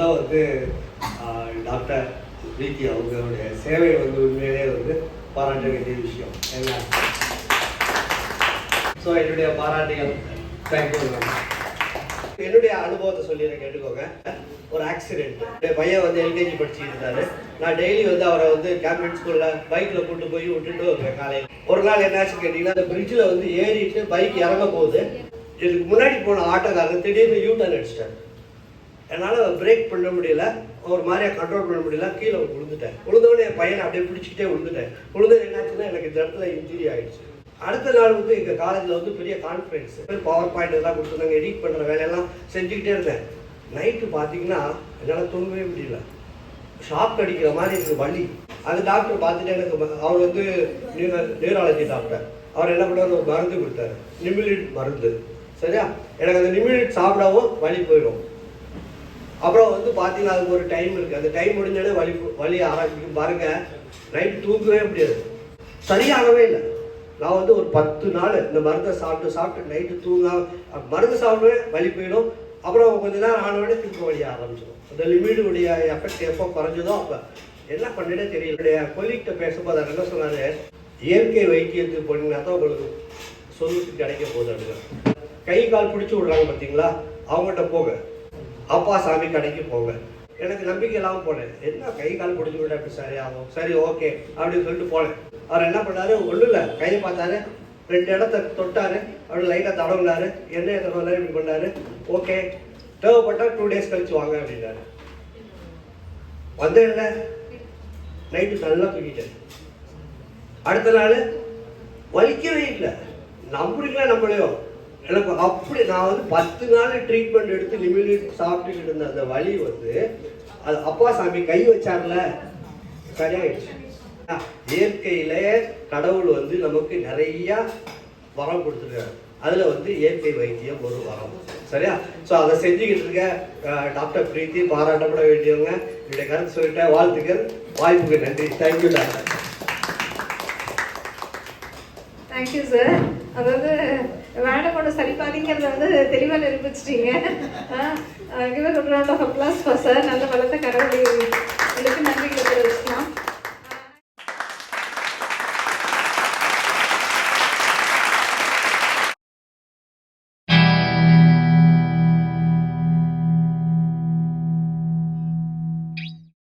வந்து டாக்டர் பிரீத்தி அவங்களுடைய சேவை வந்து உண்மையிலே வந்து பாராட்ட வேண்டிய விஷயம். என்ன? ஸோ என்னுடைய பாராட்டுகள் தேங்க்யூ என்னுடைய அனுபவத்தை சொல்லி கேட்டுக்கோங்க. ஒரு ஆக்சிடென்ட் என் பையன் வந்து எல்கேஜி படிச்சுட்டு இருந்தாரு. நான் டெய்லி வந்து அவரை வந்து கேம்பெயின் ஸ்கூல்ல பைக்ல கூட்டு போய் விட்டுட்டு வருவேன் காலையில். ஒரு நாள் என்னாச்சுன்னு கேட்டீங்கன்னா அந்த பிரிட்ஜில் வந்து ஏறிட்டு பைக் இறங்க போகுது. இதுக்கு முன்னாடி போன ஆட்டோக்காரன் திடீர்னு யூ டர்ன் அடிச்சிட்டாரு. என்னால் பிரேக் பண்ண முடியல. ஒரு மாதிரியா கண்ட்ரோல் பண்ண முடியல. கீழே விழுந்துட்டேன் விழுந்தோடனே என் பையனை அப்படியே பிடிச்சிக்கிட்டே விழுந்துட்டேன் விழுந்தது என்னாச்சுன்னா எனக்கு இந்த இடத்துல இன்ஜுரி ஆகிடுச்சு அடுத்த நாள் வந்து எங்கள் காலேஜில் வந்து பெரிய கான்ஃபரன்ஸ் பவர் பாயிண்ட் எல்லாம் கொடுத்துருந்தாங்க. எடிட் பண்ணுற வேலையெல்லாம் செஞ்சுக்கிட்டே இருந்தேன். நைட்டு பார்த்தீங்கன்னா என்னால் தூங்கவே முடியல. ஷாக் அடிக்கிற மாதிரி எனக்கு வலி. அது டாக்டர் பார்த்துட்டு எனக்கு அவர் வந்து நியூராலஜி டாக்டர் அவர் என்ன பண்ணார் ஒரு மருந்து கொடுத்தாரு. நிமிலிட் மருந்து. சரியா? எனக்கு அந்த நிமிலிட் சாப்பிடவும் வலி போயிடும். அப்புறம் வந்து பார்த்தீங்கன்னா அதுக்கு ஒரு டைம் இருக்குது அந்த டைம் முடிஞ்சோடனே வலி வலி ஆரம்பிக்கும். பாருங்க நைட் தூங்கவே முடியாது. சரியாகவே இல்லை. நான் வந்து ஒரு பத்து நாள் இந்த மருந்தை சாப்பிட்டு சாப்பிட்டு நைட்டு தூங்காம மருந்து சாப்பிடுவேன் வலி போயிடும். அப்புறம் கொஞ்ச நேரம் ஆனவுடனே திரும்ப வழி ஆரம்பிச்சிடும். அந்த லிமிடுடைய எஃபெக்ட் எப்போ குறைஞ்சதோ அப்போ. என்ன பண்ணிட்டே தெரியல. என்னுடைய கொலிகிட்ட பேசும்போது அவர் என்ன சொன்னார்? இயற்கை வைத்தியத்துக்கு போனீங்கன்னா தான் உங்களுக்கு சொல்லுக்கு கிடைக்க போகுது அப்படின்னு கை கால் பிடிச்சி விடுறாங்க பார்த்தீங்களா அவங்ககிட்ட போங்க. அப்பா சாமி கடைக்கு போவேன். எனக்கு நம்பிக்கை இல்லாமல் போனேன். என்ன கை கால் பிடிச்சி விட அப்படி சரி ஆகும் சரி ஓகே அப்படின்னு சொல்லிட்டு போனேன். அவர் என்ன பண்ணாரு? ஒன்றும் இல்லை. கையை பார்த்தாரு. ரெண்டு இடத்த தொட்டாரு. அப்படி லைட்டாக தடவுனாரு. என்ன தடவை இப்படி பண்ணாரு? ஓகே தேவைப்பட்டால் டூ டேஸ் கழிச்சு வாங்க அப்படின்னாரு. வந்தேன் இல்லை. நைட்டு நல்லா தூக்கிட்டேன் அடுத்த நாள் வலிக்கவே இல்லை. நம்புறீங்களா நம்மளையோ எனக்கு அப்படி நான் வந்து பத்து நாள் ட்ரீட்மெண்ட் எடுத்து லிமிட் சாப்பிட்டுக்கிட்டு இருந்த அந்த வழி வந்து அது அப்பா சாமி கை வச்சார்ல சரியாயிடுச்சு. ஆஹ், இயற்கையிலே கடவுள் வந்து நமக்கு நிறைய வரம் கொடுத்துருக்காரு. அதில் வந்து இயற்கை வைத்தியம் ஒரு வரம். சரியா? ஸோ அதை செஞ்சுக்கிட்டு இருக்க டாக்டர் பிரீத்தி பாராட்டப்பட வேண்டியவங்க என்னுடைய கருத்து சொல்லிட்டேன். வாழ்த்துக்கள். வாய்ப்புக்கு நன்றி. Thank you doctor. தேங்க்யூ சார் அதாவது சரிபாதிங்கிறத வந்து தெளிவாக நிரூபிச்சிட்டீங்க. Give round of applause for sir நல்ல வளர்த்த கடவுளை.